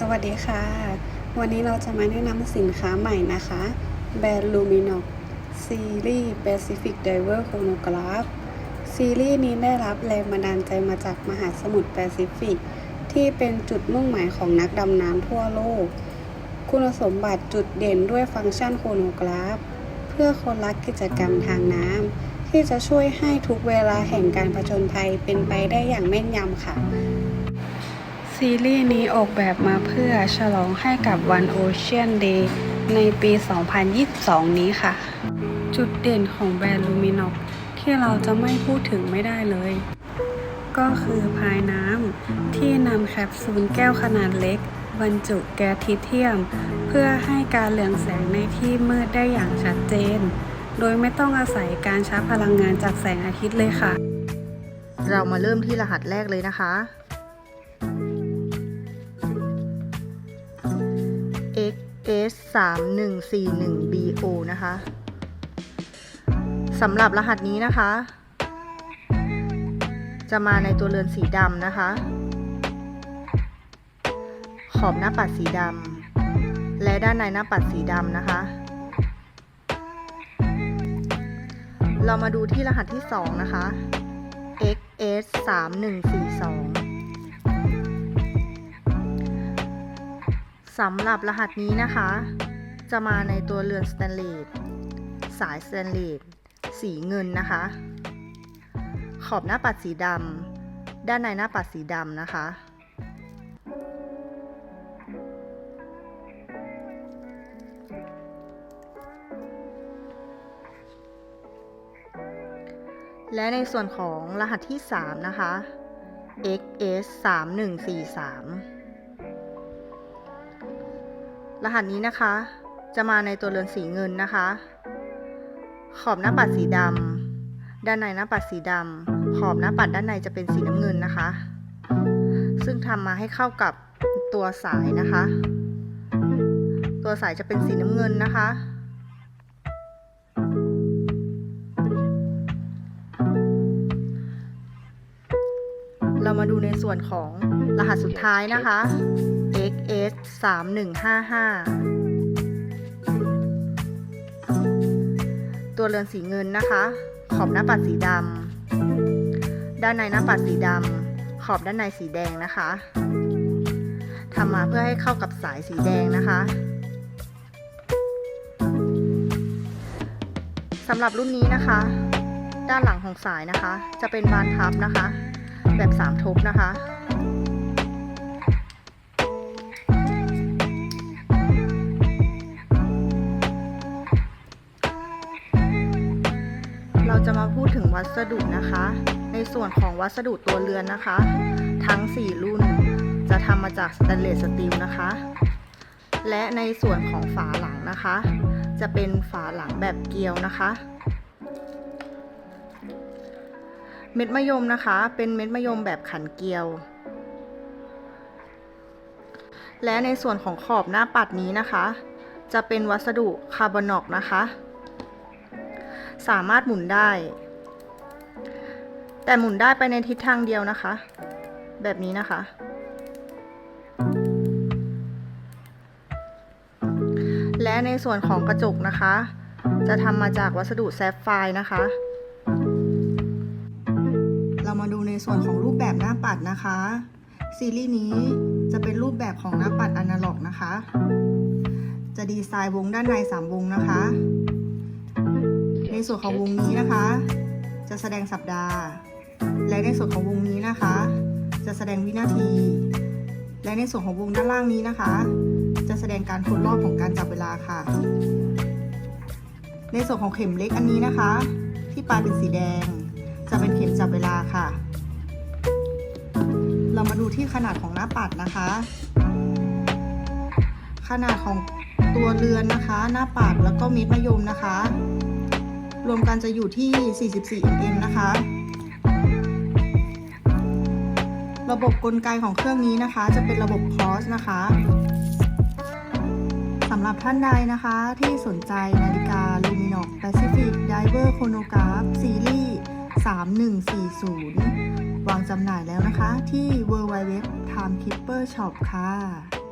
สวัสดีค่ะ วันนี้เราจะมาแนะนำสินค้าใหม่นะคะ แบรนด์ Luminox ซีรีส์ Pacific Diver Chronograph ซีรีส์นี้ได้รับแรงบันดาลใจมาจากมหาสมุทรแปซิฟิก ที่เป็นจุดมุ่งหมายของนักดำน้ำทั่วโลก คุณสมบัติจุดเด่นด้วยฟังก์ชันโครโนกราฟ เพื่อคนรักกิจกรรมทางน้ำที่จะช่วยให้ทุกเวลาแห่งการผจญภัยเป็นไปได้อย่างแม่นยำค่ะ ซีรีส์นี้ออกแบบมาเพื่อฉลองให้กับวัน Ocean Day ในปี 2022 นี้ค่ะ จุดเด่นของแบรนด์ Luminox ที่เราจะไม่พูดถึงไม่ได้เลย ก็คือพายน้ำที่นำแคปซูลแก้วขนาดเล็ก บรรจุแก๊สทิเทียม เพื่อให้การเรืองแสงในที่มืดได้อย่างชัดเจน โดยไม่ต้องอาศัยการชาร์จพลังงานจากแสงอาทิตย์เลยค่ะ เรามาเริ่มที่รหัสแรกเลยนะคะ S3141BO นะคะสำหรับรหัสนี้นะคะ จะมาในตัวเรือนสีดำนะคะ ขอบหน้าปัดสีดำและด้านในหน้าปัดสีดำนะคะ เรามาดูที่รหัสที่ 2 นะคะ XS3142 สำหรับรหัสนี้นะคะ จะมาในตัวเรือนสแตนเลสสายสแตนเลสสีเงินนะคะ ขอบหน้าปัดสีดำด้านในหน้าปัดสีดำนะคะ และในส่วนของรหัสที่ 3 นะคะ XS 3 1 4 3 รหัสนี้นะคะ จะมาในตัวเรือนสีเงินนะคะ ขอบหน้าปัดสีดำด้านในหน้าปัดสีดำขอบหน้าปัดด้านในจะเป็นสีน้ำเงินนะคะ ซึ่งทำมาให้เข้ากับตัวสายนะคะ ตัวสายจะเป็นสีน้ำเงินนะคะเรามาดูในส่วนของรหัสสุดท้ายนะคะ S 3 1 5 5 ตัวเรือนสีเงินนะคะ ขอบหน้าปัดสีดำด้านในหน้าปัดสีดำขอบด้านในสีแดงนะคะทำมาเพื่อให้เข้ากับสายสีแดงนะคะสำหรับรุ่นนี้นะคะ ด้านหลังของสายนะคะ จะเป็นบานพับนะคะ แบบสามทบนะคะ วัสดุนะคะ ในส่วนของวัสดุตัวเรือนนะคะ ทั้ง 4 รุ่นจะทำมาจากสแตนเลสสตีลนะคะ และในส่วนของฝาหลังนะคะ จะเป็นฝาหลังแบบเกลียวนะคะ เม็ดมะยมนะคะ เป็นเม็ดมะยมแบบขันเกลียว และในส่วนของขอบหน้าปัดนี้นะคะ จะเป็นวัสดุคาร์บอนอกนะคะสามารถหมุนได้ แต่หมุนได้ไปในทิศทางเดียวนะคะ แบบนี้นะคะ และในส่วนของกระจกนะคะ จะทำมาจากวัสดุแซฟไฟร์นะคะ เรามาดูในส่วนของรูปแบบหน้าปัดนะคะ ซีรีส์นี้จะเป็นรูปแบบของหน้าปัดอนาล็อกนะคะ จะดีไซน์วงด้านใน 3 วงนะคะ ในส่วนของวงนี้นะคะจะแสดงสัปดาห์ และในส่วนของวงนี้นะคะ จะแสดงวินาที และในส่วนของวงด้านล่างนี้นะคะ จะแสดงการทดรอบของการจับเวลาค่ะ ในส่วนของเข็มเล็กอันนี้นะคะ ที่ปลายเป็นสีแดง จะเป็นเข็มจับเวลาค่ะ เรามาดูที่ขนาดของหน้าปัดนะคะ ขนาดของตัวเรือนนะคะ หน้าปัดแล้วก็เม็ดมะยมนะคะ รวมกันจะอยู่ที่ 44 mm นะคะ ระบบกลไกของเครื่องนี้นะคะ จะเป็นระบบคอสนะคะสำหรับท่านใดนะคะที่สนใจนาฬิกา Luminox Pacific Diver Chronograph ซีรีส์3140 วางจำหน่ายแล้วนะคะที่ www timekeeper shop ค่ะ